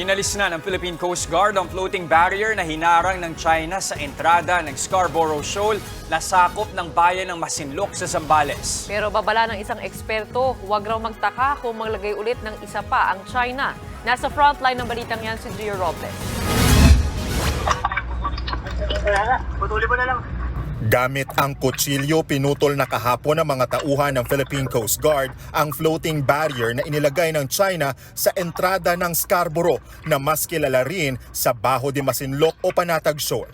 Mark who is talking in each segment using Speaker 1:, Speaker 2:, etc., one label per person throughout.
Speaker 1: Inalis na ng Philippine Coast Guard ang floating barrier na hinarang ng China sa entrada ng Scarborough Shoal na sakop ng bayan ng Masinloc sa Zambales.
Speaker 2: Pero babala ng isang eksperto, huwag raw magtaka kung maglagay ulit ng isa pa ang China. Nasa frontline ng balitang yan si Gio Robles.
Speaker 3: Gamit ang kutsilyo, pinutol na kahapon ng mga tauhan ng Philippine Coast Guard ang floating barrier na inilagay ng China sa entrada ng Scarborough na mas kilala rin sa Baho de Masinloc o Panatag Shoal.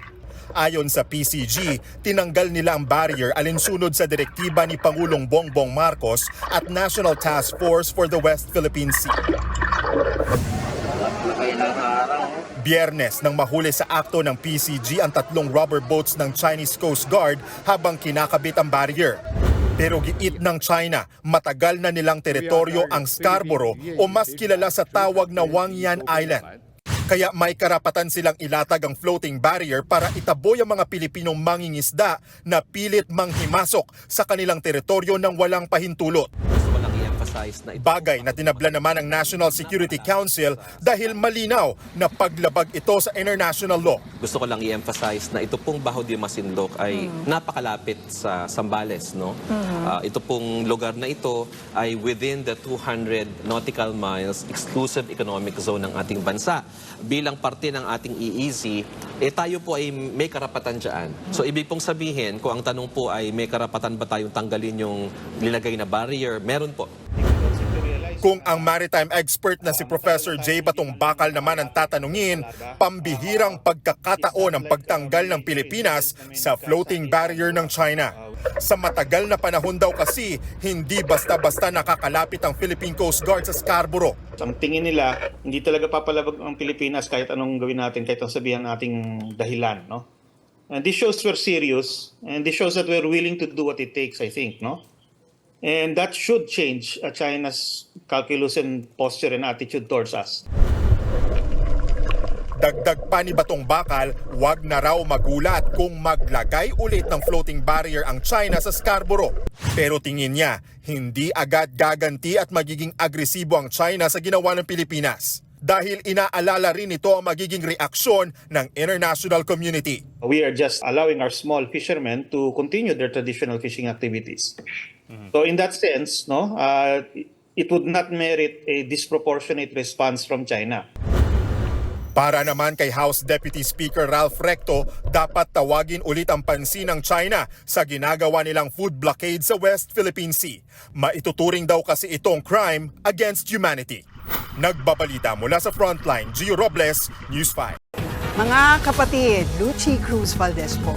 Speaker 3: Ayon sa PCG, tinanggal nila ang barrier alinsunod sa direktiba ni Pangulong Bongbong Marcos at National Task Force for the West Philippine Sea. Biyernes nang mahuli sa akto ng PCG ang tatlong rubber boats ng Chinese Coast Guard habang kinakabit ang barrier. Pero giit ng China, matagal na nilang teritoryo ang Scarborough o mas kilala sa tawag na Wangyan Island. Kaya may karapatan silang ilatag ang floating barrier para itaboy ang mga Pilipinong mangingisda na pilit manghimasok sa kanilang teritoryo ng walang pahintulot. Bagay na tinabla naman ng National Security Council dahil malinaw na paglabag ito sa international law.
Speaker 4: gusto ko lang i-emphasize na ito pong Baho de Masinloc ay napakalapit sa Sambales no. Ah, ito pong lugar na ito ay within the 200 nautical miles exclusive economic zone ng ating bansa. Bilang parte ng ating EEZ, eh tayo po ay may karapatan diyan. So ibig pong sabihin, kung ang tanong po ay may karapatan ba tayong tanggalin yung nilagay na barrier, meron po.
Speaker 3: Kung ang maritime expert na si Professor J. Batong Bakal naman ang tatanungin, pambihirang pagkakataon ang pagtanggal ng Pilipinas sa floating barrier ng China. Sa matagal na panahon daw kasi, hindi basta-basta nakakalapit ang Philippine Coast Guard sa Scarborough.
Speaker 5: Ang tingin nila, hindi talaga papalabag ang Pilipinas kahit anong gawin natin, kahit ang sabihan nating dahilan, no? And this shows we're serious, and this shows that we're willing to do what it takes, I think, no? And that should change uh, China's calculus and posture and attitude towards us.
Speaker 3: Dagdag pa ni Batong Bakal, wag na raw magulat kung maglagay ulit ng floating barrier ang China sa Scarborough. Pero tingin niya, hindi agad gaganti at magiging agresibo ang China sa ginawa ng Pilipinas. Dahil inaalala rin ito ang magiging reaksyon ng international community.
Speaker 5: We are just allowing our small fishermen to continue their traditional fishing activities. So in that sense, no, uh, it would not merit a disproportionate response from China.
Speaker 3: Para naman kay House Deputy Speaker Ralph Recto, dapat tawagin ulit ang pansin ng China sa ginagawa nilang food blockade sa West Philippine Sea. Maituturing daw kasi itong crime against humanity. Nagbabalita mula sa Frontline, Gio Robles, News 5.
Speaker 6: Mga kapatid, Lucy Cruz Valdez po,